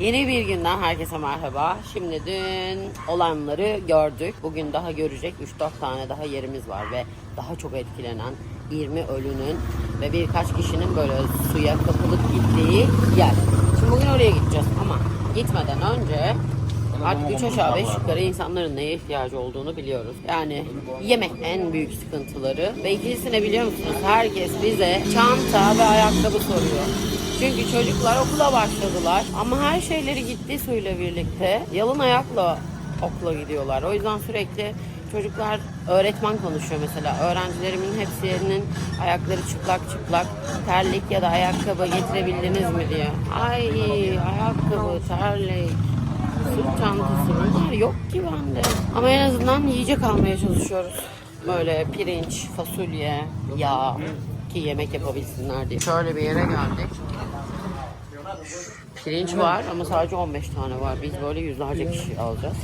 Yeni bir günden herkese merhaba. Şimdi dün olanları gördük. Bugün daha görecek 3-4 tane daha yerimiz var ve daha çok etkilenen 20 ölünün ve birkaç kişinin böyle suya kapılıp gittiği yer. Şimdi bugün oraya gideceğiz ama gitmeden önce artık 3 aşağı 5 yukarı insanların neye ihtiyacı olduğunu biliyoruz. Yani yemek en büyük sıkıntıları ve ikincisi ne biliyor musunuz? Herkes bize çanta ve ayakkabı soruyor. Çünkü çocuklar okula başladılar ama her şeyleri gitti suyla birlikte. Yalın ayakla okula gidiyorlar. O yüzden sürekli çocuklar öğretmen konuşuyor mesela. Öğrencilerimin hepsinin ayakları çıplak çıplak terlik ya da ayakkabı getirebildiniz mi diye. Ay ayakkabı, terlik, yok ki bende. Ama en azından yiyecek almaya çalışıyoruz. Böyle pirinç, fasulye, yağ ki yemek yapabilsinler diye. Şöyle bir yere geldik. Pirinç var ama sadece 15 tane var. Biz böyle yüzlerce kişi alacağız.